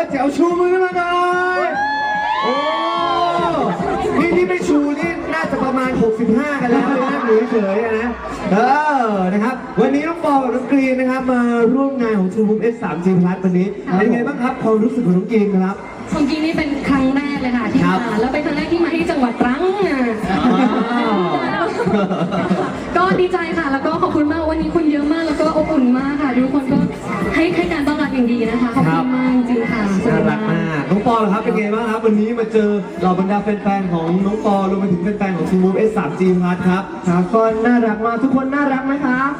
ว่าแจ๋วชูมือมาหน่อยโอ้นี่ที่ไม่ชูนี่น่าจะประมาณ 65 กันแล้วเลยนะอยู่เฉยๆอะนะ เออ นะครับ วันนี้น้องปอกับน้องกรีนนะครับ มาร่วมงานของ True Move S 3 G Plus วันนี้ เป็นไงบ้างครับความรู้สึกของน้องกรีนครับ ของจริงนี่เป็นครั้งแรกเลยค่ะที่ครับ มาแล้วเป็นครั้งแรกที่มาที่จังหวัดตรังอะ วันนี้มาเจอเหล่าบรรดาแฟนๆของน้องปอรวมไปถึงแฟนๆของ True Move S 3 G Plus ครับ ครับก็น่ารักมากทุกคนน่ารักไหมครับ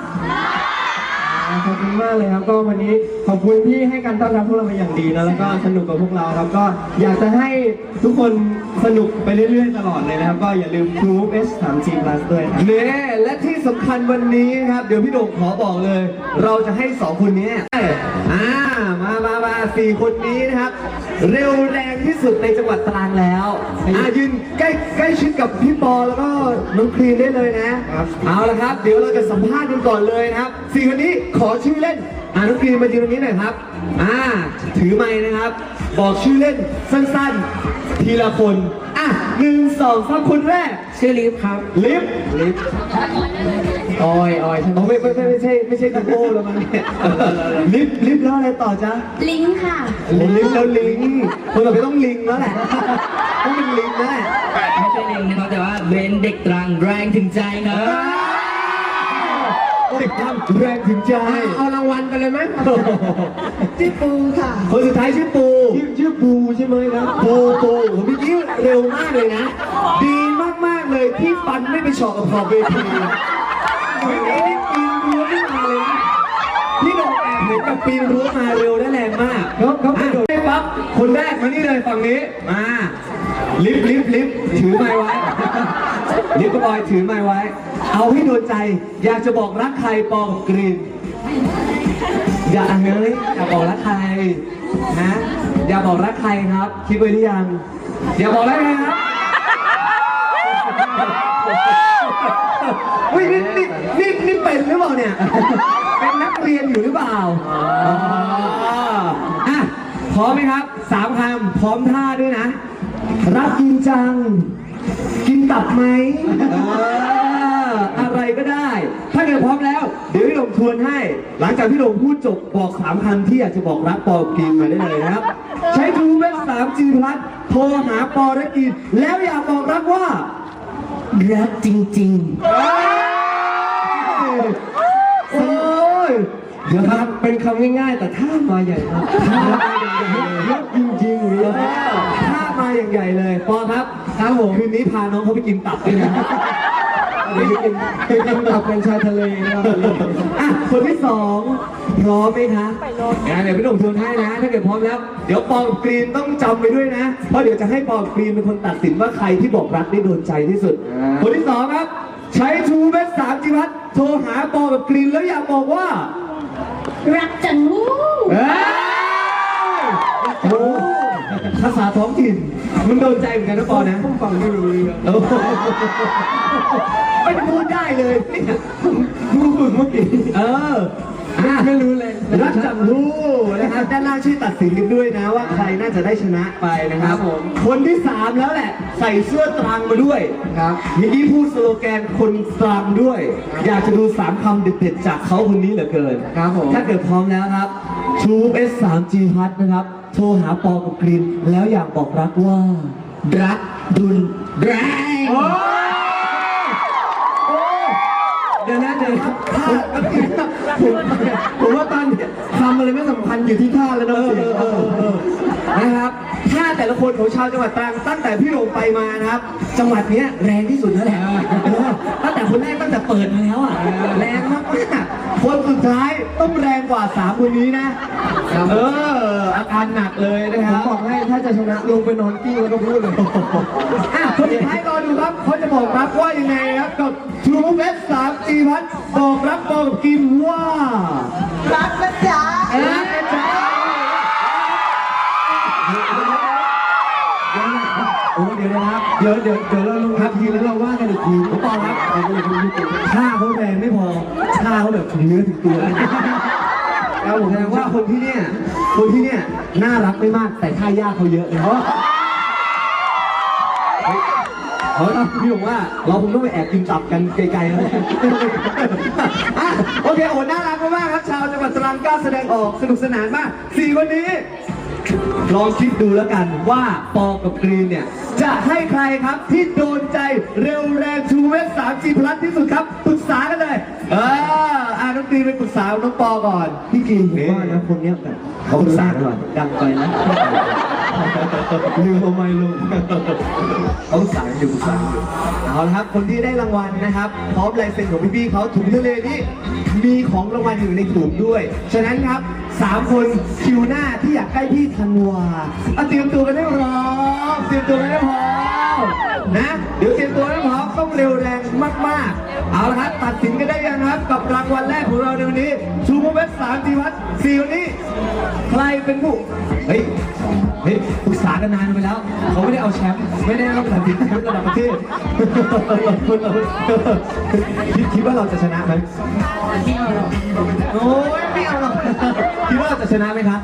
ขอบคุณมากเลยครับก็วันนี้ขอบคุณที่ให้การต้อนรับพวกเรามาอย่างดีนะแล้วก็สนุกกับพวกเราครับก็อยากจะให้ทุกคนสนุกไปเรื่อยๆตลอดเลยนะครับ ก็อย่าลืม True S 3 G Plus ด้วยครับ เน่และที่สำคัญวันนี้ครับ เดี๋ยวพี่โด่งขอบอกเลย เราจะให้สองคนนี้อ่ามามามาสี่คนนี้นะครับ เร็วแรงที่สุดในจังหวัดตรังแล้วอ่ายืนใกล้ใกล้ชิดกับพี่ปอแล้วก็น้องครีนได้เลยนะครับ เอาละครับ เดี๋ยวเราจะสัมภาษณ์กันก่อนเลยนะครับ สี่คนนี้ขอชื่อเล่นอ่าน้องครีนมายืนตรงนี้หน่อยครับ อ่า ถือไม้นะครับ บอกชื่อเล่นสั้นๆ ทีละคน อะหนึ่งสองสามคนแรก ชื่อลิฟครับ ลิฟต์ลิฟต์ออยออยใช่ไหมอ๋อไม่ไม่ไม่ไม่ใช่ไม่ใช่ดูโก้แล้วมั้งเนี่ยลิฟต์ลิฟต์แล้วอะไรต่อจ๊ะ ลิงก์ค่ะ ลิฟต์แล้วลิงคนเราไม่ต้องลิงแล้วแหละต้องเป็นลิงแล้วแหละไม่ใช่ลิงนะครับแต่ว่าเป็นเด็กตรังแรงถึงใจค รับเด็กทำแรงถึงใจ เอารางวัลไปเลยไหมชื่อปูค่ะคนสุดท้ายชื่อปู ชื่อชื่อปูใช่ไหมครับปูปูผมเมื่อกี้เร็วมากเลยนะ ดีมากๆเลยที่ฟันไม่ไปเฉาะกับขอบเวทีเมื่อกี้นี่ปีนรั้วไม่มาเลยนะพี่โดนแอบเห็นกับปีนรั้วมาเร็วและแรงมากเขาเขาอะกระโดดได้ปั๊บคนแรกมานี่เลยฝั่งนี้ มา ลิฟต์ลิฟต์ลิฟต์ถือไม้ไว้ ลิฟต์กับอยถือไม้ไว้ เอาให้โดนใจ อยากจะบอกรักใครปองกรีน อย่ากเฮ้ยอย่าบอกรักใครฮะอย่าบอกรักใครครับ คิดไว้หรือยัง อยาบอกรักใครครับเฮ้ยนี่นี่นี่นี่เป็นหรือเปล่าเนี่ย เป็นนักเรียนอยู่หรือเปล่าอ๋ออะพร้อมไหมครับสามคำพร้อมท่าด้วยนะ รักจริงจัง กินตับไหมเอออะไรก็ได้ ถ้าเกิดพร้อมแล้ว เดี๋ยวพี่หลงทวนให้ หลังจากพี่หลงพูดจบบอกสามคำที่อยากจะบอกรักปอกินมาได้เลยนะครับ ใช้ทูเว็บสามจีพลัสโทรหาปอและกินแล้วอยากบอกรักว่า รักจริงโอ้ยเดี๋ยวครับเป็นคำง่ายๆ แต่ท่ามาใหญ่ครับท่ามาใหญ่เยอะจริงๆเลยถ้ามา อย่างใหญ่เลยปอครับครับผมคืนนี้พาน้องเขาไปกินตับด้วยนะเป็นเป็นคำตอบเป็นชายทะเลนะครับอะคนที่สองพร้อมไหมคะอะเดี๋ยวพี่หนุ่มทวนให้นะ ถ้าเกิดพร้อมแล้ว เดี๋ยวปองกรีนต้องจำไปด้วยนะ เพราะเดี๋ยวจะให้ปองกรีนเป็นคนตัดสินว่าใครที่บอกรักได้โดนใจที่สุด คนที่สองครับ ใช้ทูเบสสามจิวัตโทรหาปอกับกรีนแล้วอยากบอกว่า รักจังลูกเอ้ยโอ้ ภาษาท้องถิ่นมันโดนใจเหมือนกันนะปอนะผมฟังไม่รู้เรื่องโอ้โหไม่พูดได้เลยเนี่ยผู้ฝึกเมื่อกี้เอออะไม่รู้เลยรักจังรู้นะครับด้านล่างช่วยตัดสินกันด้วยนะว่าใครน่าจะได้ชนะไปนะครับครับผมคนที่สามแล้วแหละ ใส่เสื้อตรังมาด้วยครับเมื่อกี้พูดสโลแกนคนตรังด้วย อยากจะดูสามคำเด็ดๆจากเขาคนนี้เหลือเกินครับผมถ้าเกิดพร้อมแล้วครับ True S 3 G พัทนะครับ โทรหาปอกับกรีนแล้วอยากบอกรักว่าๆรักดุนแรงโอ้โอ้เดี๋ยวนะเดี๋ยวนะถ้าผมผมว่าตอนนี้ทำอะไรไม่สำคัญอยู่ที่ท่าแล้วเอนะอเสีเอยงอเออเออนะครับ ถ้าแต่ละคนของชาวจังหวัดตรังตั้งแต่พี่ลงไปมานะครับ จังหวัดเนี้ยแรงที่สุดแล้วแหละเออตั้งแต่คนแรกตั้งแต่เปิดมาแล้วอะแรงมากๆคนสุดท้ายต้องแรงกว่าสามคนนี้นะ เอออาการหนักเลยนะคผมรับ บอกให้ถ้าจะชนะลงไปนอนกิ้งแล้วก็พูดเลย อะคนสุดท้ายรอดูครับเขาจะบอกรักว่ายังไงครับกับ True West 3 G พัทบอกรักบอกกับกิมว่า รักนะจ๊ะรักน โอ้เดี๋ยวนะครับเดี๋ยวเดี๋ยวเดี๋ยวเราลงทับทีแล้วเราว่ากันอีกทีผมบอกครับเราก็เลยพูดที่ตัวท่าเขาแรงไม่พอท่าเขาแบบถึงเนื้อถึงตัวเลยนะคครับผมแสดงว่าคนที่เนี่ยคนที่เนี่ยน่ารักไม่มากแต่ท่ายากเขาเยอะเนาะเขาพี่บอกว่าเราคงต้องไปแอบกินตับกันไกลๆแล้วแหละอะโอเคโอ้น่ารักมากๆครับชาวจังหวัดตรังกล้าแสดงออกสนุกสนานมากสี่วันนี้ ลองคิดดูแล้วกันว่าปอกับกรีนเนี่ย จะให้ใครครับที่โดนใจเร็วแรงชูเวท 3G พลัสที่สุดครับปรึกษากันเลย เอออ่าน้องกรีนไปปรึกษาน้องปอก่อน พี่กรีนผมว่านะคนเนี้ยแบบเขาปรึกษากันก่อนดังไปนะ ลืมเอาไม่ลืมเขาปรึกษากันอยู่ปรึกษากันอยู่เอาละครับ คนที่ได้รางวัลนะครับ พร้อมลายเซ็นของพี่ๆเขาถุงทะเลนี่มีของรางวัลอยู่ในถุงด้วย ฉะนั้นครับสามคนคิวหน้าที่อยากใกล้พี่ธันวาอะเตรียมตัวกันให้พร้อมเตรียมตัวกันให้พร้อมนะ เดี๋ยวเตรียมตัวให้พร้อมต้องเร็วแรงมากๆ เอาละครับตัดสินกันได้ยังครับกับรางวัลแรกของเราในวันนี้ชูโมเวสสามทีวัตสี่วันนี้ใครเป็นผู้เฮ้ย ฮ้ยปรึกษากันนานไปแล้ว เขาไม่ได้เอาแชมป์ไม่ได้รับการติดแชมป์ระดับประเทศคิดคิดว่าเราจะชนะไหมโอ้ยไม่เอาหรอกคิดว่าเราจะชนะไหมครับ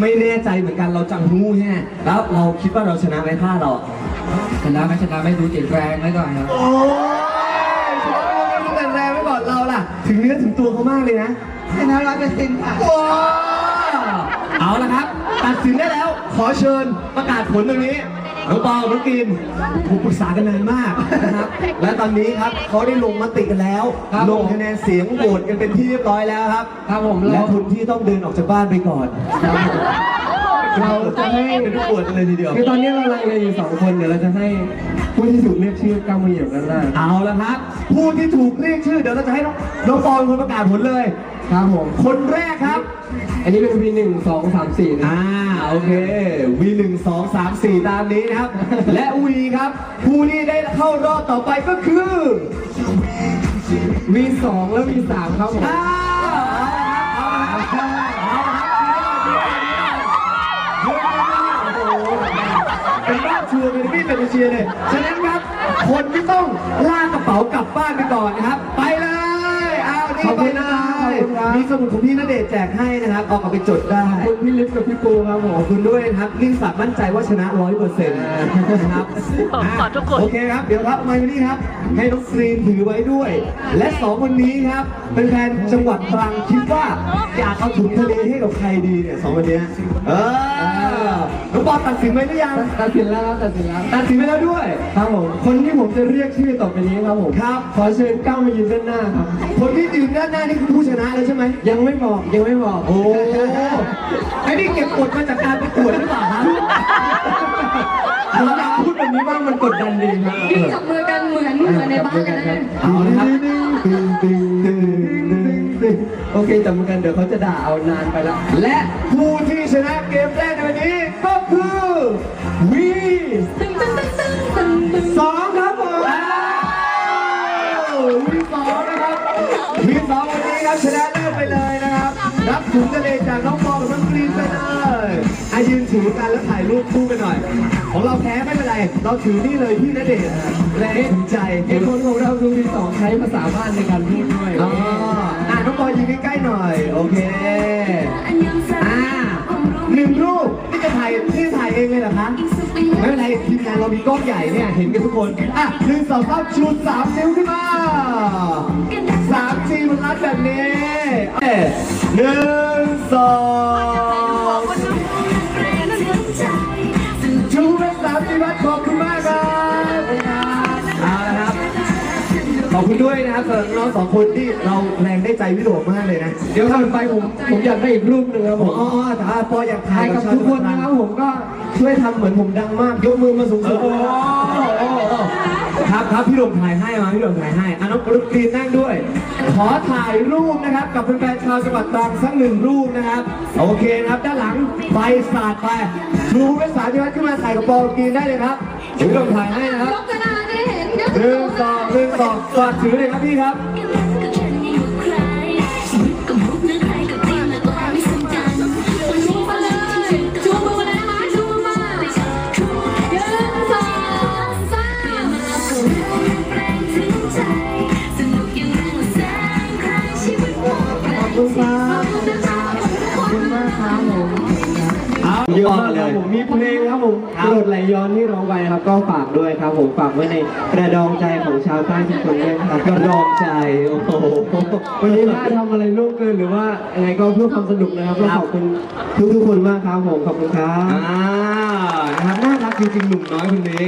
ไม่แน่ใจเหมือนกันเราจังหู้แน่แล้วเราคิดว่าเราชนะไหมถ้าเราชนะไม่ชนะไม่ดูเจ็บแรงไว้ก่อนครับโอ้ยชนะไม่รู้แต่แรงไว้ก่อนเราล่ะ ถึงเนื้อถึงตัวเขามากเลยนะชนะร้อยเปอร์เซ็นต์ค่ะว้าว เอาละครับ ตัดสินได้แล้ว ขอเชิญประกาศผลตรงนี้น้องปอน้องกินผมปรึกษากันนานมากนะครับ และตอนนี้ครับเขาได้ลงมติกันแล้วครับลงคะแนนเสียงโหวตกันเป็นที่เรียบร้อยแล้วครับ ครับผม และแล้วคุณที่ต้องเดินออกจากบ้านไปก่อน เราจะให้เป็นผู้ปวดกันเลยทีเดียว คือตอนนี้เราลังเลอยู่สองคน เดี๋ยวเราจะให้ผู้ที่ถูกเรียกชื่อก้าวมาเหยียบด้านหน้าเอาละครับ ผู้ที่ถูกเรียกชื่อเดี๋ยวเราจะให้น้องน้องปอเป็นคนประกาศผลเลย ครับผม คนแรกครับ อันนี้เป็น V หนึ่งสองสามสี่นะอ่าโอเค V 1 2 3 4 ตามนี้นะครับ และ V ครับ ผู้ที่ได้เข้ารอบต่อไปก็คือ V สองและ V สามครับผม อ้าวเอาละครับเอาละครับเอาละครับโอ้โหเป็นบ้านชัวร์เป็นพี่เป็นเชียร์เลยฉะนั้นครับ คนที่ต้องลากกระเป๋ากลับบ้านไปก่อนนะครับ ไปเลย เอานี่ไปเลยมีสมุดของพี่ณเดชน์แจกให้นะครับเอากลับไปจดได้ขอบคุณพี่ลิฟต์กับพี่ปูครับผขมอบคุณด้วยนะครับลิงฝากมั่นใจว่าชนะร้อยเปอร์เซ็นต์นะครับขอทุกคน โอเคครับ เดี๋ยวครับมาวันนี้ครับ ให้น้องกรีนถือไว้ด้วย และสองคนนี้ครับ เป็นแฟนจังหวัดตรังคิดว่า อยากเอาถุงทะเลให้กับใครดีเนี่ยสองคนเนี้ยเออ น้องปอตัดสินไว้หรือยัง ตัดสินแล้วครับตัดสินแล้วตัดสินไว้แล้วด้วย ครับผม คนที่ผมจะเรียกชื่อต่อไปนี้ครับผม ครับ ขอเชิญก้าวมายืนด้านหน้าครับ คนที่ยืนด้านหน้านี่คือผู้ชนะแล้วใช่ไหม ยังไม่บอกยังไม่บอก โอ้ไอ้นี่เก็บกดมาจากการประกวดหรือเปล่าครับผมอยากพูดแบบนี้บ้างมันกดดันดีครับยืนจับมือกันเหมือนเหมือนในบ้านกันนะเอาละครับ ตึงตึงตึงตึงตึงโอเคจับมือกันเดี๋ยวเขาจะด่าเอานานไปแล้วและผู้ที่ชนะเกมแรกในวันนี้ก็คือวีตึ้งตึ้งตึ้งตึ้งตึ้งตึ้งสองครับผมวีสองนะครับวีสองวันนี้ครับชนะเลิศไปเลยนะครับ รับถุงทะเลจากน้องปอกับน้องกรีนไปเลย อายืนถือกันแล้วถ่ายรูปคู่กันหน่อย ของเราแพ้ไม่เป็นไร เราถือนี่เลยพี่ณเดชน์แรงถึงใจเหตุผลของเราคือที่สองใช้ภาษาบ้านในการพูดด้วยอ๋ออะน้องปอยืนใกล้ๆหน่อย โอเค อ่าหนึ่งรูปนี่จะถ่ายนี่ถ่ายเองเลยเหรอคะ ไม่เป็นไรทีมงานเรามีกล้องใหญ่เนี่ยเห็นกันทุกคน อะหนึ่งสองสามชูสามนิ้วขึ้นมาสามทีมันรัดแบบนี้เอ้ยหนึ่งสอง ขอบคุณด้วยนะครับสำหรับน้องสองคนที่เราแรงได้ใจพี่โดดมากเลยนะ เดี๋ยวทำไปผมผมอยากได้อีกรูปหนึ่งครับผผมมอ๋อแต่ว่าปออยากถ่าถ่ายยกักับบชาวทุกคนนะครับผมก็ช่วยทำเหมือนผมดังมาก ยกมือมาสูงโอ้ๆโหครับครับพี่โดมถ่ายให้มาพี่โดมถ่ายให้อะน้องกรุ๊ปกรีนนั่งด้วย ขอถ่ายรูปนะครับกับแฟนๆชาวจังหวัดตรังสักหนึ่งรูปนะครับ โอเคนะครับ ด้านหลังไฟสาดไปชูเป็นสามที่วัดขึ้นมาถ่ายกับปอกรีนได้เลยครับเดี๋ยวพี่โดมถ่ายให้นะครับ ยกกระดาษให้เห็นเดี๋ยวหนึ่งสองหนึ่งสองกอดถือเลยครับพี่ครับชู ยอะบอกมากเลครับยผมมีเพลงครับผมครักบระโดดไหลย้อนที่ร้องไปนะครับ ก็ฝากด้วยครับผมฝากไว้ในกระดองใจของชาวใต้ทุกคนด้วยนะครับกระรองใจโอ้โหวันนี้ถ้าทำอะไรล่วงเกินหรือว่ายังไงก็เพื่อความสนุกนะครับก็ขอบคุณทุกทุกๆคนมากครับผมขอบคุณครับอ่านะครับน่ารักจริงๆหนุ่มน้อยคนนี้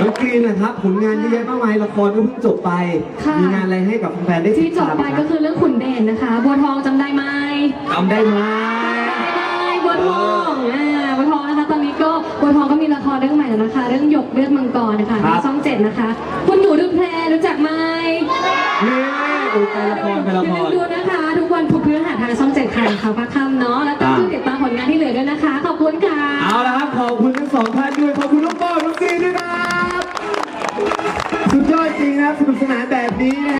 น้องกรีนนะครับผลงานเยอะแยะมากมายละครก็เพิ่งจบไปค่ะมีงานอะไรให้กับแฟนๆได้ติที่ดจบตามไปคก็รับคือเรื่องขุนเด่นนะคะบัวทองจำได้ไหมจำได้ไหมได้บัวทอง บัวทองก็มีละครเรื่องใหม่แล้วนะคะ เรื่องหยกเลือดมังกรนะคะครับในช่องเจ็ดนะคะ คุณหนูดูแพรรู้จักไหมนี่ดูไปละครไปละคอย่าลืรมดูนะคะ ทุกวันพุธพฤหัสทางช่องเจ็ดค่ะข่าวพระค่ำเนาะ แล้วก็อ่าช่วยติดตามผลงานที่เหลือด้วยนะคะ ขอบคุณค่ะ เอาละครับ ขอบคุณทั้งสองท่านด้วย ขอบคุณน้องโป้น้องกรีนด้วยครับ สุดยอดจริงนะครับสนุกสนานแบบนี้นะ